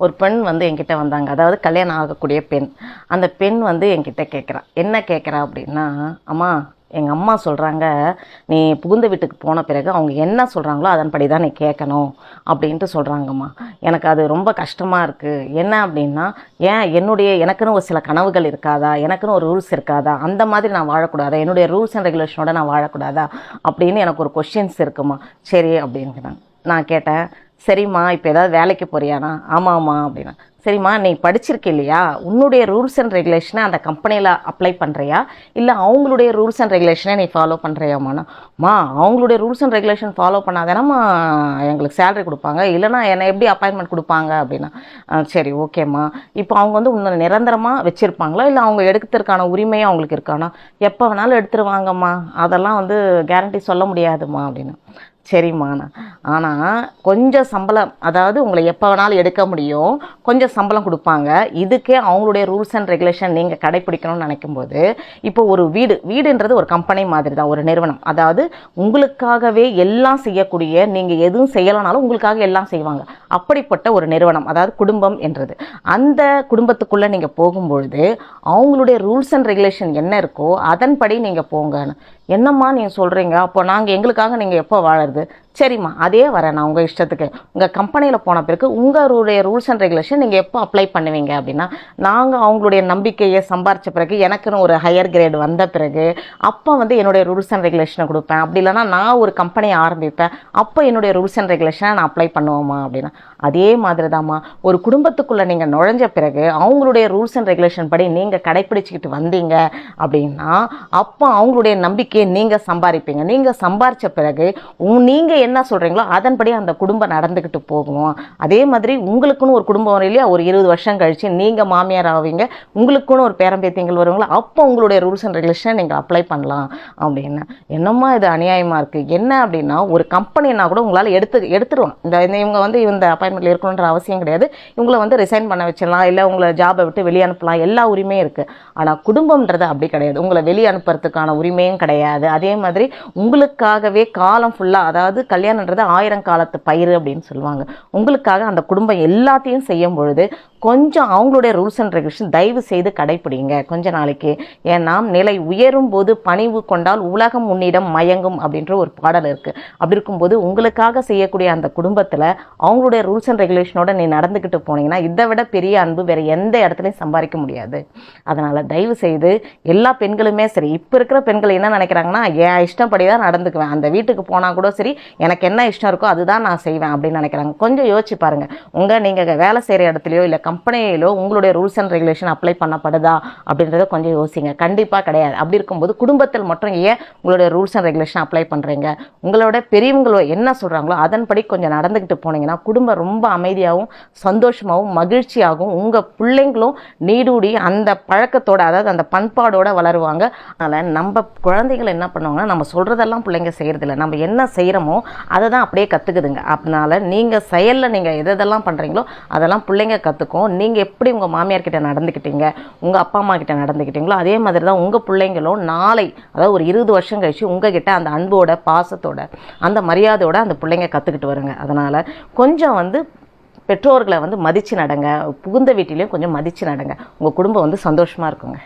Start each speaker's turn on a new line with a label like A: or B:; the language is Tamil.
A: ஒரு பெண் வந்து என்கிட்ட வந்தாங்க. அதாவது கல்யாணம் ஆகக்கூடிய பெண். அந்த பெண் வந்து என்கிட்ட கேட்குறா என்ன கேட்குறா அப்படின்னா அம்மா எங்கள் அம்மா சொல்கிறாங்க நீ புகுந்த வீட்டுக்கு போன பிறகு அவங்க என்ன சொல்கிறாங்களோ அதன்படி தான் நீ கேட்கணும் அப்படின்ட்டு சொல்கிறாங்கம்மா எனக்கு அது ரொம்ப கஷ்டமாக இருக்குது என்ன அப்படின்னா ஏன் என்னுடைய எனக்குன்னு ஒரு சில கனவுகள் இருக்காதா? எனக்குன்னு ஒரு ரூல்ஸ் இருக்காதா? அந்த மாதிரி நான் வாழக்கூடாதா? என்னுடைய ரூல்ஸ் அண்ட் ரெகுலேஷனோட நான் வாழக்கூடாதா? அப்படின்னு எனக்கு ஒரு கொஷின்ஸ் இருக்குமா சரி அப்படிங்கிறேன் நான் கேட்டேன் சரிம்மா இப்போ ஏதாவது வேலைக்கு போறியானா? ஆமாம்மா அப்படின்னா. சரிம்மா நீ படிச்சிருக்க இல்லையா? உன்னுடைய ரூல்ஸ் அண்ட் ரெகுலேஷனை அந்த கம்பெனியில் அப்ளை பண்ணுறியா இல்லை அவங்களுடைய ரூல்ஸ் அண்ட் ரெகுலேஷனை நீ ஃபாலோ பண்ணுறியாமாண்ணா மா அவங்களுடைய ரூல்ஸ் அண்ட் ரெகுலேஷன் ஃபாலோ பண்ணாதானம்மா எங்களுக்கு சேலரி கொடுப்பாங்க. இல்லைனா என்னை எப்படி அப்பாயின்மெண்ட் கொடுப்பாங்க அப்படின்னா. சரி ஓகேம்மா இப்போ அவங்க வந்து உன்னை நிரந்தரமாக வச்சுருப்பாங்களா? இல்லை அவங்க எடுக்கிறதுக்கான உரிமையும் அவங்களுக்கு இருக்கானா? எப்போ வேணாலும் எடுத்துருவாங்கம்மா. அதெல்லாம் வந்து கேரண்டி சொல்ல முடியாதும்மா அப்படின்னு. சரிம்மாண்ணா ஆனால் கொஞ்சம் சம்பளம் அதாவது உங்களை எப்போ வேணாலும் எடுக்க முடியும். கொஞ்சம் சம்பளம் கொடுப்பாங்க. இதுக்கே அவங்களுடைய ரூல்ஸ் அண்ட் ரெகுலேஷன் நீங்கள் கடைப்பிடிக்கணும்னு நினைக்கும்போது இப்போ ஒரு வீடு வீடுன்றது ஒரு கம்பெனி மாதிரி தான் ஒரு நிறுவனம். அதாவது உங்களுக்காகவே எல்லாம் செய்யக்கூடிய நீங்கள் எதுவும் செய்யலைனாலும் உங்களுக்காக எல்லாம் செய்வாங்க. அப்படிப்பட்ட ஒரு நிறுவனம் அதாவது குடும்பம் என்றது. அந்த குடும்பத்துக்குள்ளே நீங்கள் போகும்பொழுது அவங்களுடைய ரூல்ஸ் அண்ட் ரெகுலேஷன் என்ன இருக்கோ அதன்படி நீங்கள் போங்கன்னு. என்னம்மா நீங்கள் சொல்கிறீங்க அப்போ நாங்கள் எங்களுக்காக நீங்கள் எப்போ வாழறது சரிம்மா அதே வரேன் நான் உங்கள் இஷ்டத்துக்கு. உங்கள் கம்பெனியில் போன பிறகு உங்களுடைய ரூல்ஸ் அண்ட் ரெகுலேஷன் நீங்கள் எப்போ அப்ளை பண்ணுவீங்க அப்படின்னா நாங்கள் அவங்களுடைய நம்பிக்கையை சம்பாரித்த பிறகு எனக்குன்னு ஒரு ஹையர் கிரேட் வந்த பிறகு அப்போ வந்து என்னுடைய ரூல்ஸ் அண்ட் ரெகுலேஷனை கொடுப்பேன். அப்படி இல்லைன்னா நான் ஒரு கம்பெனியை ஆரம்பிப்பேன். அப்போ என்னுடைய ரூல்ஸ் அண்ட் ரெகுலேஷனை நான் அப்ளை பண்ணுவோமா அப்படின்னா அதே மாதிரி தாம்மா ஒரு குடும்பத்துக்குள்ளே நீங்கள் நுழைஞ்ச பிறகு அவங்களுடைய ரூல்ஸ் அண்ட் ரெகுலேஷன் படி நீங்கள் கடைப்பிடிச்சிக்கிட்டு வந்தீங்க அப்படின்னா அப்போ அவங்களுடைய நம்பிக்கையை நீங்கள் சம்பாதிப்பீங்க. நீங்கள் சம்பாரித்த பிறகு நீங்கள் என்ன சொல்கிறீங்களோ அதன்படி அந்த குடும்பம் நடந்துக்கிட்டு போகும். அதே மாதிரி உங்களுக்குன்னு ஒரு குடும்பம் வரையிலேயே ஒரு இருபது வருஷம் கழிச்சு நீங்கள் மாமியார் ஆவீங்க. உங்களுக்குன்னு ஒரு பேரம்பேத்தியங்கள் வருவாங்களோ? அப்போ உங்களுடைய ரூல்ஸ் அண்ட் ரெகுலேஷனை நீங்கள் அப்ளை பண்ணலாம் அப்படின்னு. என்னம்மா இது அநியாயமாக இருக்குது என்ன அப்படின்னா ஒரு கம்பெனினா கூட உங்களால் எடுத்து எடுத்துருவோம் இந்த இந்த இவங்க வந்து இந்த அப்பாயின்மெண்ட்டில் இருக்கணுன்ற அவசியம் கிடையாது. இவங்கள வந்து ரிசைன் பண்ண வச்சிடலாம். இல்லை உங்களை ஜாபை விட்டு வெளியே அனுப்பலாம். எல்லா உரிமையும் இருக்குது ஆனால் குடும்பம்ன்றது அப்படி கிடையாது. உங்களை வெளியே அனுப்புறதுக்கான உரிமையும் கிடையாது. அதே மாதிரி உங்களுக்காகவே காலம் ஃபுல்லாக அதாவது கல்யாணன்றது ஆயிரம் காலத்து பயிர் அப்படின்னு சொல்லுவாங்க. உங்களுக்காக அந்த குடும்பம் எல்லாத்தையும் செய்யும் பொழுது கொஞ்சம் அவங்களுடைய ரூல்ஸ் அண்ட் ரெகுலேஷன் தயவு செய்து கடைப்பிடிங்க. கொஞ்ச நாளைக்கு. ஏன்னா நிலை உயரும் போது பணிவு கொண்டால் உலகம் உன்னிடம் மயங்கும் அப்படின்ற ஒரு பாடல் இருக்குது அப்படி இருக்கும்போது உங்களுக்காக செய்யக்கூடிய அந்த குடும்பத்தில் அவங்களுடைய ரூல்ஸ் அண்ட் ரெகுலேஷனோட நீ நடந்துக்கிட்டு போனீங்கன்னா இதை விட பெரிய அன்பு வேறு எந்த இடத்துலையும் சம்பாதிக்க முடியாது. அதனால் தயவு செய்து எல்லா பெண்களுமே சரி இப்போ இருக்கிற பெண்கள் என்ன நினைக்கிறாங்கன்னா என் இஷ்டப்படி தான் நடந்துக்குவேன். அந்த வீட்டுக்கு போனால் கூட சரி எனக்கு என்ன இஷ்டம் இருக்கோ அதுதான் நான் செய்வேன் அப்படின்னு நினைக்கிறாங்க. கொஞ்சம் யோசிச்சு பாருங்கள் உங்கள் நீங்கள் வேலை செய்கிற இடத்துலையோ இல்லை கம்பெனியிலோ உங்களுடைய ரூல்ஸ் அண்ட் ரெகுலேஷன் அப்ளை பண்ணப்படுதா அப்படின்றத கொஞ்சம் யோசிங்க. கண்டிப்பாக கிடையாது. அப்படி இருக்கும்போது குடும்பத்தில் மட்டும் ஏன் உங்களுடைய ரூல்ஸ் அண்ட் ரெகுலேஷன் அப்ளை பண்ணுறீங்க உங்களோட பெரியவங்களோ என்ன சொல்கிறாங்களோ அதன்படி கொஞ்சம் நடந்துக்கிட்டு போனீங்கன்னா குடும்பம் ரொம்ப அமைதியாகவும் சந்தோஷமாகவும் மகிழ்ச்சியாகவும் உங்கள் பிள்ளைங்களும் நீடூடி அந்த பழக்கத்தோட அதாவது அந்த பண்பாடோட வளருவாங்க. அதனால் நம்ம குழந்தைகள் என்ன பண்ணுவாங்கன்னா நம்ம சொல்கிறதெல்லாம் பிள்ளைங்க செய்கிறதில்ல நம்ம என்ன செய்கிறோமோ அதை தான் அப்படியே கற்றுக்குதுங்க அதனால் நீங்கள் செயலில் நீங்கள் எதெல்லாம் பண்ணுறீங்களோ அதெல்லாம் பிள்ளைங்க கற்றுக்கும் நீங்கள் எப்படி உங்கள் மாமியார் கிட்ட நடந்துக்கிட்டீங்க? உங்கள் அப்பா அம்மா கிட்ட நடந்துக்கிட்டீங்களோ அதே மாதிரி தான் உங்கள் பிள்ளைங்களும் நாளை அதாவது ஒரு இருபது வருஷம் கழிச்சு உங்ககிட்ட அந்த அன்போட பாசத்தோட அந்த மரியாதையோட அந்த பிள்ளைங்க கற்றுக்கிட்டு வருங்க. அதனால் கொஞ்சம் வந்து பெற்றோர்களை வந்து மதித்து நடங்க. புகுந்த வீட்டிலையும் கொஞ்சம் மதித்து நடங்க. உங்கள் குடும்பம் வந்து சந்தோஷமாக இருக்குங்க.